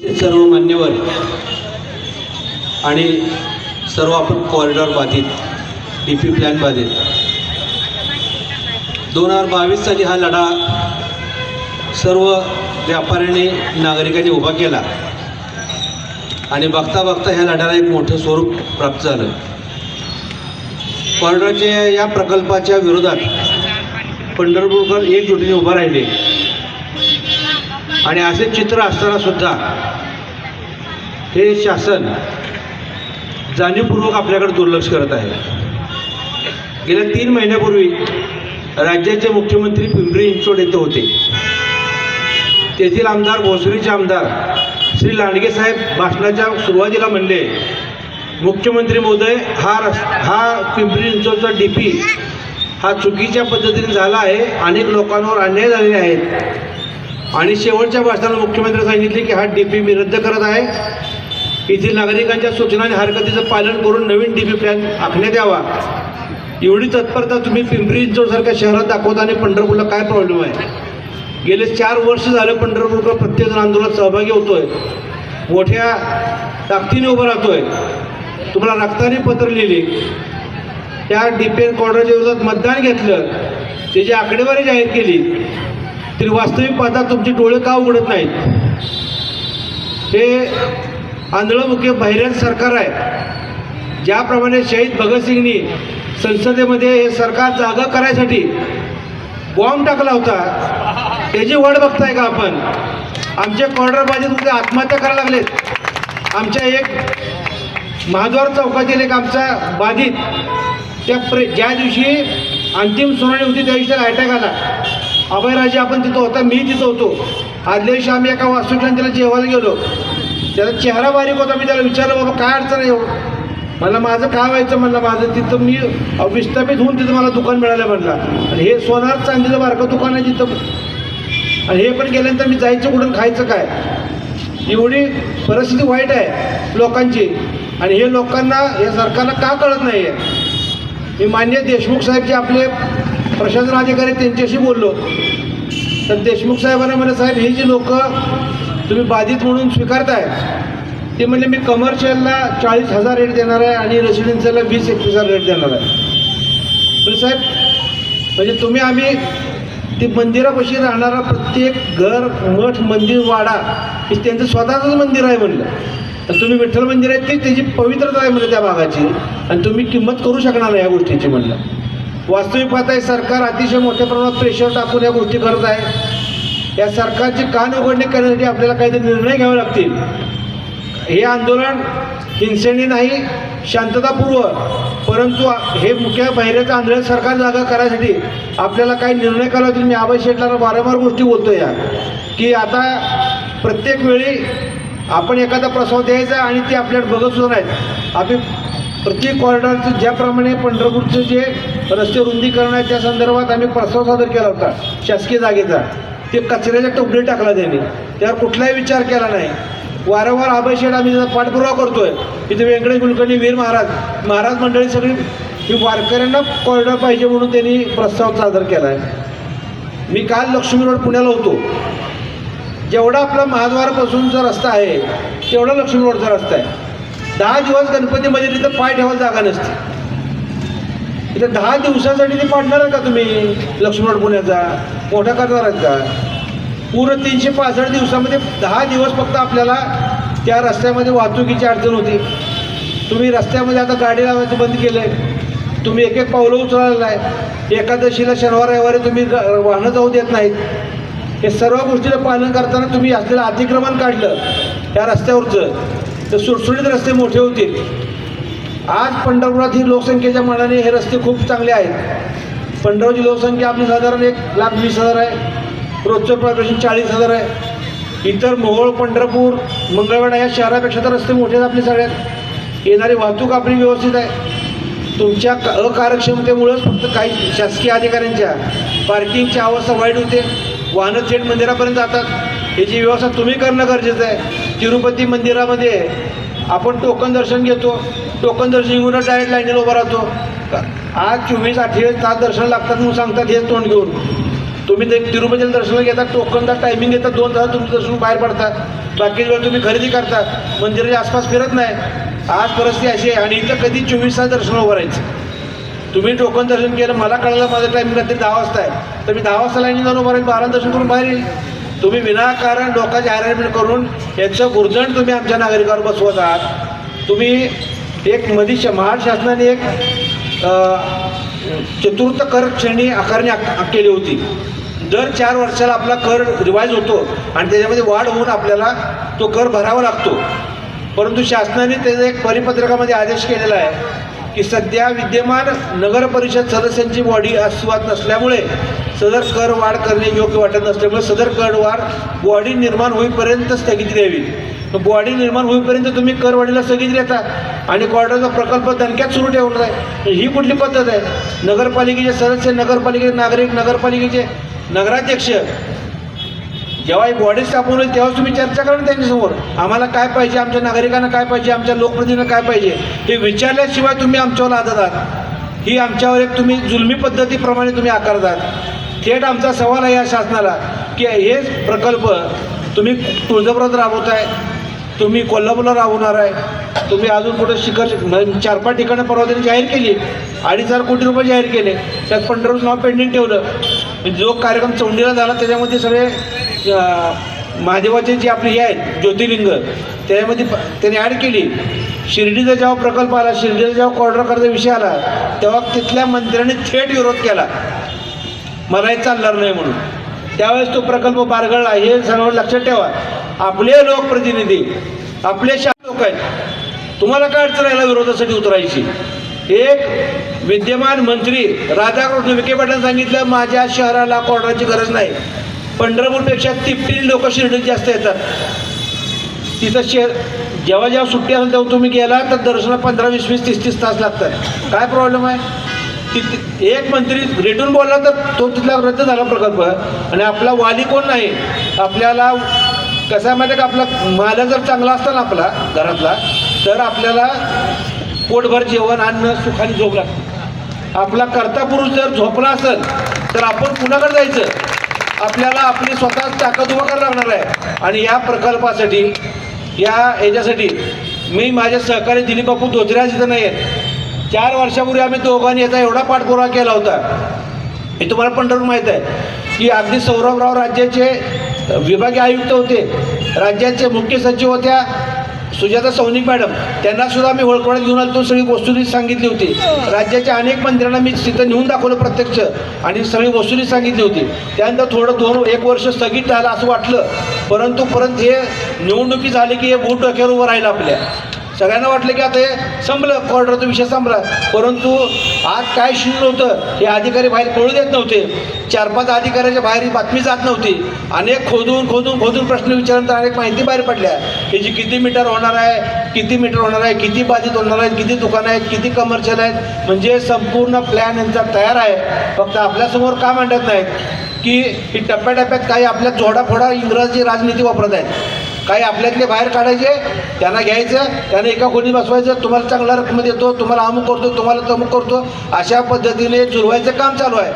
सर्व मान्यवर आणि सर्व आपण कॉरिडॉर बाधित डी पी प्लॅन बाधित. दोन हजार बावीस साली हा लढा सर्व व्यापाऱ्यांनी नागरिकांनी उभा केला. आणि बघता बघता ह्या लढ्याला एक मोठं स्वरूप प्राप्त झालं. कॉरिडॉरच्या या प्रकल्पाच्या विरोधात पंढरपूरकर एकजुटीने उभा राहिले. आणि असे चित्र असताना सुद्धा हे शासन जाणीवपूर्वक आपल्याकडे दुर्लक्ष करत आहे. गेल्या तीन महिन्यापूर्वी राज्याचे मुख्यमंत्री पिंपरी इंचोड येथे होते. तेथील आमदार भोसरीचे आमदार श्री लांडगे साहेब भाषणाच्या सुरुवातीला म्हणले मुख्यमंत्री महोदय हा रस हा पिंपरी इंचोडचा डी पी हा चुकीच्या पद्धतीने झाला आहे. अनेक लोकांवर अन्याय झालेले आहेत. आणि शेवटच्या भाषणाला मुख्यमंत्री सांगितले की हा डी पी मी रद्द करत आहे. येथील नागरिकांच्या सूचना आणि हरकतीचं पालन करून नवीन डी पी प्लॅन आखण्यात यावा. एवढी तत्परता तुम्ही पिंपरी चिंचवडसारख्या शहरात दाखवता आणि पंढरपूरला काय प्रॉब्लेम आहे? गेले चार वर्ष झालं पंढरपूरकर प्रत्येकजण आंदोलनात सहभागी होतोय. मोठ्या ताकदीने उभं राहतोय. तुम्हाला रक्ताने पत्र लिहिले. त्या डी पी एन कॉर्डरच्या विरोधात मतदान घेतलं. त्याची आकडेवारी जाहीर केली तरी वास्तविक पाहता तुमचे डोळे का उघडत नाहीत? हे आंधळमुखे भैरन सरकार आहे. ज्याप्रमाणे शहीद भगतसिंगनी संसदेमध्ये हे सरकार जागा करायसाठी बॉम्ब टाकला होता त्याची वाट बघताय का आपण? आमचे कॉर्डर बाधित होते आत्महत्या करायला लागलेत. आमच्या एक महाद्वार चौकातील एक आमचा बाधित त्या प्रे ज्या दिवशी अंतिम सुनावणी होती त्या दिवशी अटॅक आला. अभयराजे आपण तिथं होता मी तिथं होतो. आदल्या दिवशी आम्ही एका वास्तुशांतीला जेवायला गेलो. त्याचा चेहरा बारीक होता मी त्याला विचारलं बाबा काय अडचण आहे? मला माझं काय व्हायचं? म्हणलं माझं तिथं मी विस्थापित होऊन तिथं मला दुकान मिळालं म्हणलं. आणि हे सोनार चांदीचं बारकं दुकान आहे तिथं. आणि हे पण गेल्यानंतर मी जायचं कुठून खायचं काय? एवढी परिस्थिती वाईट आहे लोकांची. आणि हे लोकांना हे सरकारला का कळत नाही आहे मी मान्य देशमुख साहेब जे आपले प्रशासन अधिकारी त्यांच्याशी बोललो तर देशमुख साहेबांना म्हणा साहेब हे जी लोक तुम्ही बाधित म्हणून स्वीकारताय ते म्हणजे मी कमर्शियलला चाळीस हजार रेट देणार आहे आणि रेसिडेन्शियलला वीस एकवीस हजार रेट देणार आहे. म्हणजे साहेब म्हणजे तुम्ही आम्ही ते मंदिरापाशी राहणारा प्रत्येक घर मठ मंदिर वाडा हे त्यांचं स्वतःचंच मंदिर आहे म्हणलं. तर तुम्ही विठ्ठल मंदिर आहे ते त्याची पवित्रता आहे म्हणजे त्या भागाची. आणि तुम्ही किंमत करू शकणार नाही या गोष्टीची म्हणलं. वास्तविक पाहता हे सरकार अतिशय मोठ्या प्रमाणात प्रेशर टाकून या गोष्टी करत आहे. या सरकारची कान उघडणी करण्यासाठी आपल्याला काहीतरी निर्णय घ्यावे लागतील? हे आंदोलन हिंसेने नाही शांततापूर्व परंतु हे मुख्य बहिरेचं आंदोलन सरकार जागा करायसाठी आपल्याला काही निर्णय करावा लागतील? मी आबाई शेटला वारंवार गोष्टी बोलतो या. की आता प्रत्येक वेळी आपण एखादा प्रस्ताव द्यायचा आणि ते आपल्याला बघत सुद्धा नाहीत. आपली प्रत्येक कॉरिडॉरचं ज्याप्रमाणे पंढरपूरचं जे रस्ते रुंदीकरण आहे त्या संदर्भात आम्ही प्रस्ताव सादर केला होता शासकीय जागेचा. ते कचऱ्याच्या टोपडे टाकला त्यांनी. त्यावर कुठलाही विचार केला नाही. वारंवार अभयशेठ आम्ही त्याचा पाठपुरावा करतोय. इथे व्यंकटेश कुलकर्णी वीर महाराज महाराज मंडळी सगळी ही वारकऱ्यांना कॉरिडॉर पाहिजे म्हणून त्यांनी प्रस्ताव सादर केला आहे मी काल लक्ष्मी रोड पुण्याला होतो. जेवढा आपला महाद्वारापासूनचा रस्ता आहे तेवढा लक्ष्मी रोडचा रस्ता आहे. दहा दिवस गणपतीमध्ये तिथं पाय ठेवायला जागा नसते. इथं दहा दिवसासाठी ते पाडणार का तुम्ही? लक्ष्मण पुण्याचा मोठा करणार का पूर्ण तीनशे पासष्ट दिवसामध्ये दहा दिवस फक्त आपल्याला त्या रस्त्यामध्ये वाहतुकीची अडचण होती. तुम्ही रस्त्यामध्ये आता गाडी लावायचं बंद केलं आहे तुम्ही एक एक पावलं उचलायला नाही एकादशीला शनिवार रविवारी तुम्ही ग- वाहनं जाऊ देत नाहीत. हे सर्व गोष्टीला पालन करताना तुम्ही असलेलं अतिक्रमण काढलं. त्या रस्त्यावरचं. तर सुटसुटीत रस्ते मोठे होतील. आज पंढरपुरात ही लोकसंख्येच्या मानाने हे रस्ते खूप चांगले आहेत. पंढरपूरची लोकसंख्या आपली साधारण एक लाख वीस हजार आहे. रोजचं प्रदर्शन चाळीस हजार आहे. इतर मोहोळ पंढरपूर मंगळवेढा या शहरापेक्षा तर रस्ते मोठे आहेत आपले सगळ्यात. येणारी वाहतूक आपली व्यवस्थित आहे. तुमच्या क- अकार्यक्षमतेमुळंच फक्त काही शासकीय अधिकाऱ्यांच्या पार्किंगची अवस्था वाईट होते. वाहनं थेट मंदिरापर्यंत जातात. याची व्यवस्था तुम्ही करणं गरजेचं आहे. तिरुपती मंदिरामध्ये आपण टोकन दर्शन घेतो. टोकन दर्शन घेऊन डायरेक्ट लाईनीला उभा राहतो. आज चोवीस अठ्ठेचाळीस तास दर्शन लागतात म्हणून सांगतात हे तोंड घेऊन. तुम्ही ते तिरुपतीला दर्शन घेता टोकनचा टायमिंग घेता दोन तास तुमचं दर्शन बाहेर पडतात बाकी वेळ तुम्ही खरेदी करता. मंदिराच्या आसपास फिरत नाही. आज परिस्थिती अशी आहे आणि इथं कधी चोवीस तास दर्शन उभं राहायचं. तुम्ही टोकन दर्शन केलं मला कळलं माझं टायमिंग रात्री दहा वाजता आहे. तर मी दहा वाजता लाईन जाऊन उभं राहील बारा दर्शन करून बाहेर येईल. तुम्ही विनाकारण लोकांचे हॅरेसमेंट करून याचं गुर्जण तुम्ही आमच्या नागरिकावर बसवत आहात. तुम्ही एक मधीश महाराष्ट्र शासनाने एक चतुर्थ कर श्रेणी आकारणी केली होती. दर चार वर्षाला आपला कर रिवाईज होतो आणि त्याच्यामध्ये वाढ होऊन आपल्याला तो कर भरावा लागतो. परंतु शासनाने त्याचा एक परिपत्रकामध्ये आदेश केलेला आहे. की सध्या विद्यमान नगर परिषद सदस्यांची बॉडी अस्तित्वात नसल्यामुळे सदर कर वाढ करणे योग्य वाटत नसल्यामुळे सदर कर वाढ बॉडी निर्माण होईपर्यंत स्थगिती द्यावी. बॉडी निर्माण होईपर्यंत तुम्ही करवाढीला स्थगिती देता आणि कॉर्डरचा प्रकल्प दणक्यात सुरू ठेवणार आहे. ही कुठली पद्धत आहे? नगरपालिकेचे सदस्य नगरपालिकेचे नागरिक नगरपालिकेचे नगराध्यक्ष जेव्हा एक बॉडी स्थापन होईल तेव्हाच तुम्ही चर्चा करा त्यांच्यासमोर. आम्हाला काय पाहिजे आमच्या नागरिकांना काय पाहिजे आमच्या लोकप्रतिनिधींना काय पाहिजे हे विचारल्याशिवाय तुम्ही आमच्यावर लादत आहात. ही आमच्यावर एक तुम्ही जुलमी पद्धतीप्रमाणे तुम्ही आकारतात थेट आमचा सवाल आहे या शासनाला की हे प्रकल्प तुम्ही तुळजापुरात राबवताय तुम्ही कोल्हापूरला राबवणार आहे तुम्ही अजून कुठं शिखर म्हणजे चार पाच ठिकाणं परवा त्यांनी जाहीर केली अडीच हजार कोटी रुपये जाहीर केले त्यात पंढरपूर नाव पेंडिंग ठेवलं. जो कार्यक्रम चौंडीला झाला त्याच्यामध्ये सगळे महादेवाचे जे आपले हे आहेत ज्योतिर्लिंग त्याच्यामध्ये त्याने ॲड केली. शिर्डीचा जेव्हा प्रकल्प आला शिर्डीचा जेव्हा कॉर्डर करायचा विषय आला तेव्हा तिथल्या मंत्र्यांनी थेट विरोध केला. मला हे चालणार नाही म्हणून. त्यावेळेस तो प्रकल्प बारगळला. हे सर्व लक्षात ठेवा. आपले लोकप्रतिनिधी आपले शा लोक आहेत. तुम्हाला काय अडचण याला विरोधासाठी उतरायची? एक विद्यमान मंत्री राधाकृष्ण विखे पाटील सांगितलं माझ्या शहराला कॉर्डरची गरज नाही. पंढरपूरपेक्षा तिप्पटी लोक शिर्डीत जास्त येतात. तिथं शे जेव्हा जेव्हा सुट्टी असेल तेव्हा तुम्ही गेला तर दर्शनाला पंधरा वीस वीस तीस तीस तास लागतात. काय प्रॉब्लेम आहे? तिथ एक मंत्री रेटून बोलला तर तो तिथला रद्द झाला प्रकल्प. आणि आपला वाली कोण नाही? आपल्याला कसं आहे माहिती आहे का? आपला माला जर चांगला असता ना आपला घरातला तर आपल्याला पोटभर जेवण अन्न सुखाने झोप लागते. आपला कर्ता पुरुष जर झोपला असेल तर आपण कुणाकडे जायचं? आपल्याला आपली स्वतः ताकद उभा करायला लागणार आहे. आणि या प्रकल्पासाठी या याच्यासाठी मी माझे सहकारी दिलीप बापू धोत्रेज इथं नाही आहेत चार वर्षापूर्वी आम्ही दोघांनी याचा एवढा पाठपुरावा केला होता. हे तुम्हाला पंढरपूर माहीत आहे. की अगदी सौरभराव राज्याचे विभागीय आयुक्त होते. राज्याचे मुख्य सचिव होत्या. सुजाता सौनिक मॅडम त्यांना सुद्धा मी ओळखवण्यात घेऊन आलो. तो सगळी वस्तुली सांगितली होती. राज्याच्या अनेक मंत्र्यांना मी तिथं नेऊन दाखवलं प्रत्यक्ष आणि सगळी वस्तुली सांगितली होती. त्यानंतर थोडं दोन एक वर्ष स्थगित झालं असं वाटलं. परंतु परत हे निवडणुकी झाली की हे बूट डोक्यावर उभं राहिलं आपल्या. सगळ्यांना वाटलं की आता हे संपलं कॉर्डरचा विषय संपला. परंतु आज काय शून्य होतं हे अधिकारी बाहेर पळू देत नव्हते. चार पाच अधिकाऱ्याच्या बाहेर ही बातमी जात नव्हती. अनेक खोदून खोदून खोदून प्रश्न विचारल्यानंतर अनेक माहिती बाहेर पडल्या. ह्याची किती मीटर होणार आहे किती मीटर होणार आहे किती बाधित होणार आहेत किती दुकानं आहेत किती कमर्शियल आहेत म्हणजे संपूर्ण प्लॅन यांचा तयार आहे. फक्त आपल्यासमोर का मांडत नाहीत? की ही टप्प्याटप्प्यात काही आपल्या जोडाफोडा इंग्रजी राजनीती वापरत आहेत काही आपल्यातले बाहेर काढायचे त्यांना घ्यायचं त्यांना एका कोणी बसवायचं तुम्हाला चांगला रक्कम देतो तुम्हाला अमुक करतो तुम्हाला तमुक करतो अशा पद्धतीने चुरवायचं काम चालू आहे.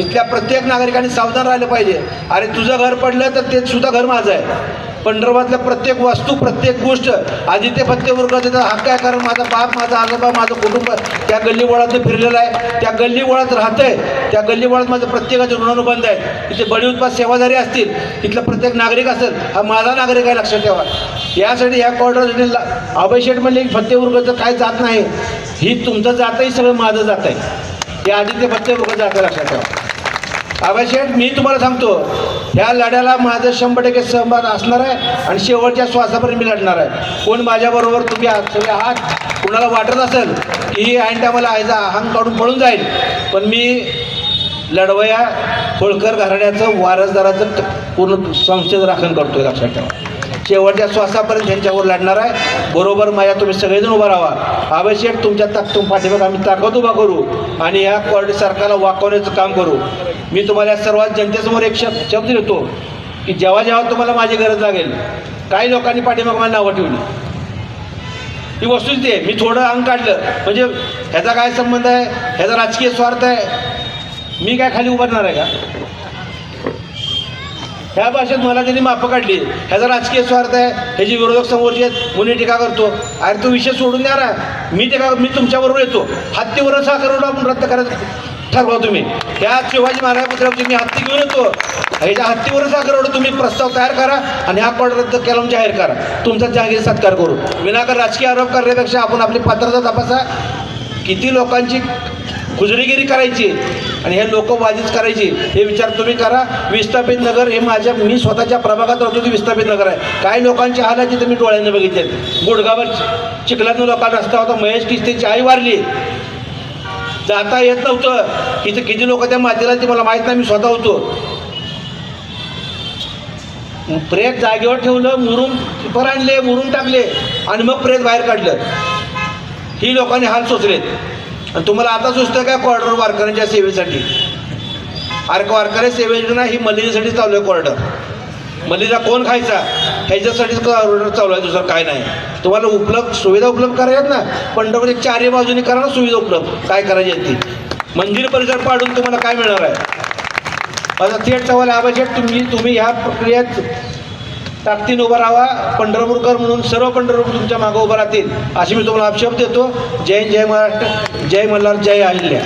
इथल्या प्रत्येक नागरिकांनी सावधान राहिलं पाहिजे. अरे तुझं घर पडलं तर ते सुद्धा घर माझं आहे. पंढरबातल्या प्रत्येक वस्तू प्रत्येक गोष्ट आदित्य फत्तेपूरकर त्याचा हक्क आहे कारण? माझा बाप माझा आजोबा माझं कुटुंब त्या गल्लीबोळातनं फिरलेलं आहे. त्या गल्लीवाळात राहतं आहे त्या गल्लीवळात माझं प्रत्येकाचे ऋणानुबंध आहे. तिथे बळी उत्पाद सेवाधारी असतील. इथला प्रत्येक नागरिक असेल. हा माझा नागरिक आहे लक्षात ठेवा. यासाठी ह्या कॉर्डरला अभय शेठ म्हणले की फत्तेपूरकरचं काय जात नाही. ही तुमचं जातही सगळं माझं जात आहे हे आदित्य फत्तेपूरकर जातं लक्षात ठेवा. अभय मी तुम्हाला सांगतो ह्या लढ्याला माझं शंभर टक्के सहभाग असणार आहे आणि शेवटच्या श्वासापर्यंत मी लढणार आहे. कोण माझ्याबरोबर तुम्ही आहात सगळे आहात कुणाला वाटत असेल की ही ऐन टायमाला आयचा अहंग काढून पळून जाईल. पण मी लढवया होळकर घराण्याचं वारसदाराचं पूर्ण संस्थेचं राखण करतोय लक्षात ठेवा. शेवटच्या श्वासापर्यंत त्यांच्यावर लढणार आहे. बरोबर माझ्या तुम्ही सगळेजण उभा राहा. आवश्यक तुमच्या ताक तुम पाठीमाग आम्ही ताकद उभा करू आणि या क्वालिटी सरकारला वाकवण्याचं काम करू. मी तुम्हाला या सर्वात जनतेसमोर एक शब्द शब्द देतो की जेव्हा जेव्हा तुम्हाला माझी गरज लागेल काही लोकांनी पाठीमाग मला नावं ठेवली. ही वस्तूच आहे. मी थोडं अंग काढलं. म्हणजे ह्याचा काय संबंध आहे? ह्याचा राजकीय स्वार्थ आहे. मी काय खाली उभारणार आहे का? ह्या भाषेत मला त्यांनी मापं काढली. ह्याचा राजकीय स्वार्थ आहे. ह्याची विरोधक समोरचे आहेत मुली टीका करतो. अरे तो विषय सोडून द्या ना. मी टीका मी तुमच्याबरोबर येतो. हत्तीवरून साखर आपण रद्द करायचं ठरवा तुम्ही. त्या शिवाजी महाराज पुत्रावर तुम्ही हत्ती घेऊन येतो. ह्याच्या हत्तीवरून साखर तुम्ही प्रस्ताव तयार करा आणि हा कॉल रद्द केला म्हणून जाहीर करा. तुमचा जाहीर सत्कार करू. विनाकार राजकीय आरोप करण्यापेक्षा आपण आपली पात्रता तपासा. किती लोकांची गुजरीगिरी करायची? आणि हे लोक बाधित करायची हे विचार तुम्ही करा. विस्थापित नगर हे माझ्या मी स्वतःच्या प्रभागात राहतो की विस्थापित नगर आहे. काही लोकांची हाल आहे तिथे मी डोळ्याने बघितले गुडगावर चिखलातनं लोकांना रस्ता होता महेश किस्तीची आई वारली. जाता येत नव्हतं. इथे किती लोक त्या मातीला ते मला माहीत नाही मी स्वतः होतो. प्रेत जागेवर ठेवलं मुरून पर आणले मुरून टाकले आणि मग प्रेत बाहेर काढलं. ही लोकांनी हाल सोचलेत आणि तुम्हाला आता सुचतं काय कॉर्डर वारकऱ्यांच्या सेवेसाठी? अरे वारकऱ्या सेवे योजना ही मलिनीसाठी चालू आहे कॉर्डर मलिदा कोण खायचा? ह्याच्यासाठीच कॉर्डर चालू आहे दुसरं काय नाही. तुम्हाला उपलब्ध सुविधा उपलब्ध करायच्यात ना? पंढरपूरच्या चारही बाजूनी करा ना सुविधा उपलब्ध. काय करायची आहे ती? मंदिर परिसर पाडून तुम्हाला काय मिळणार आहे? आता थेट सवाल आबाशेठ तुम्ही तुम्ही ह्या प्रक्रियेत ताकदीन उभा राहा पंढरपूरकर म्हणून सर्व पंढरपूर तुमच्या मागं उभं राहतील. अशी मी तुम्हाला आक्षेप देतो. जय जय महाराष्ट्र जय मल्हार जय अहिल्या.